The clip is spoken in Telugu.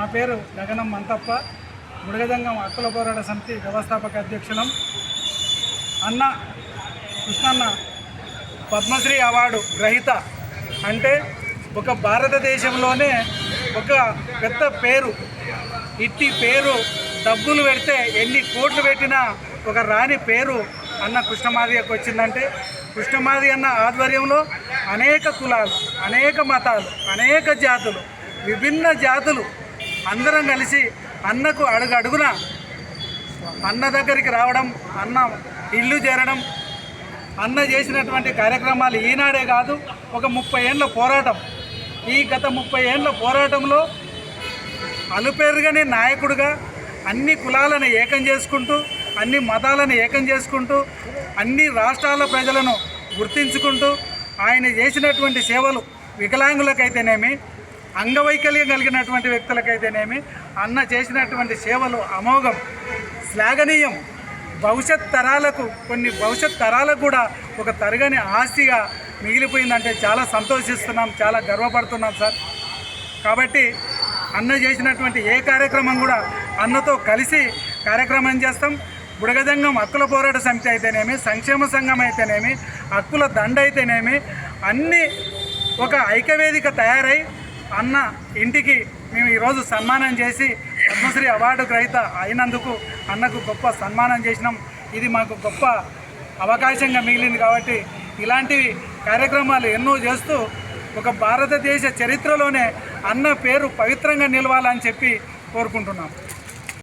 మా పేరు గగనం మంతప్ప ముడగజంగం హక్కుల పోరాట సమితి వ్యవస్థాపక అధ్యక్షులం. అన్న కృష్ణన్న పద్మశ్రీ అవార్డు గ్రహీత అంటే ఒక భారతదేశంలోనే ఒక పెద్ద పేరు. ఇట్టి పేరు డబ్బులు పెడితే ఎన్ని కోట్లు పెట్టినా ఒక రాణి పేరు అన్న కృష్ణమాదిగకు వచ్చిందంటే కృష్ణమాది అన్న ఆధ్వర్యంలో అనేక కులాలు అనేక మతాలు అనేక జాతులు విభిన్న జాతులు అందరం కలిసి అన్నకు అడుగు అడుగున అన్న దగ్గరికి రావడం అన్న ఇల్లు చేరడం అన్న చేసినటువంటి కార్యక్రమాలు ఈనాడే కాదు ఒక ముప్పై ఏళ్ళ పోరాటం. ఈ గత ముప్పై ఏళ్ళ పోరాటంలో అలుపేరుగానే నాయకుడుగా అన్ని కులాలను ఏకం చేసుకుంటూ అన్ని మతాలను ఏకం చేసుకుంటూ అన్ని రాష్ట్రాల ప్రజలను గుర్తించుకుంటూ ఆయన చేసినటువంటి సేవలు వికలాంగులకైతేనేమి అంగవైకల్యం కలిగినటువంటి వ్యక్తులకైతేనేమి అన్న చేసినటువంటి సేవలు అమోఘం శ్లాఘనీయం. భవిష్యత్ తరాలకు కొన్ని భవిష్యత్ తరాలకు కూడా ఒక తరగని ఆస్తిగా మిగిలిపోయిందంటే చాలా సంతోషిస్తున్నాం చాలా గర్వపడుతున్నాం సార్. కాబట్టి అన్న చేసినటువంటి ఏ కార్యక్రమం కూడా అన్నతో కలిసి కార్యక్రమం చేస్తాం. బుడగజంగం హక్కుల పోరాట సమితి అయితేనేమి సంక్షేమ సంఘం అయితేనేమి హక్కుల దండ అయితేనేమి అన్నీ ఒక ఐక్యవేదిక తయారై అన్న ఇంటికి మేము ఈరోజు సన్మానం చేసి పద్మశ్రీ అవార్డు గ్రహీత అయినందుకు అన్నకు గొప్ప సన్మానం చేసినాం. ఇది మాకు గొప్ప అవకాశంగా మిగిలింది కాబట్టి ఇలాంటివి కార్యక్రమాలు ఎన్నో చేస్తూ ఒక భారతదేశ చరిత్రలోనే అన్న పేరు పవిత్రంగా నిలవాలని చెప్పి కోరుకుంటున్నాం.